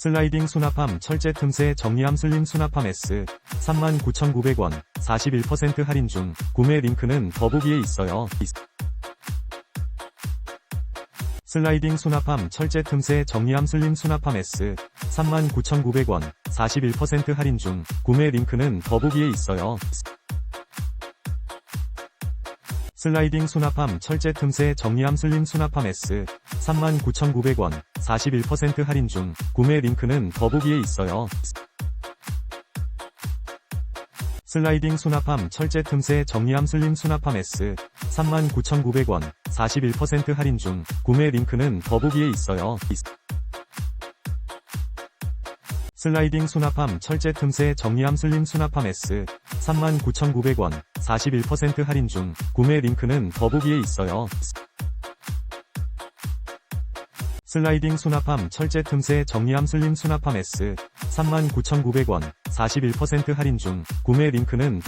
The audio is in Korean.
슬라이딩 수납함 철제 틈새 정리함 슬림 수납함 S 39,900원 41% 할인 중 구매 링크는 더보기에 있어요. 슬라이딩 수납함 철제 틈새 정리함 슬림 수납함 S 39,900원 41% 할인 중 구매 링크는 더보기에 있어요. 슬라이딩 수납함 철제 틈새 정리함 슬림 수납함 S 39,900원 41% 할인 중 구매 링크는 더보기에 있어요. 슬라이딩 수납함 철제 틈새 정리함 슬림 수납함 S 39,900원 41% 할인 중 구매 링크는 더보기에 있어요. 슬라이딩 수납함 철제 틈새 정리함 슬림 수납함 S 39,900원 41% 할인 중 구매 링크는 더보기에 있어요. 슬라이딩 수납함 철제 틈새 정리함 슬림 수납함 S 39,900원 41% 할인 중 구매 링크는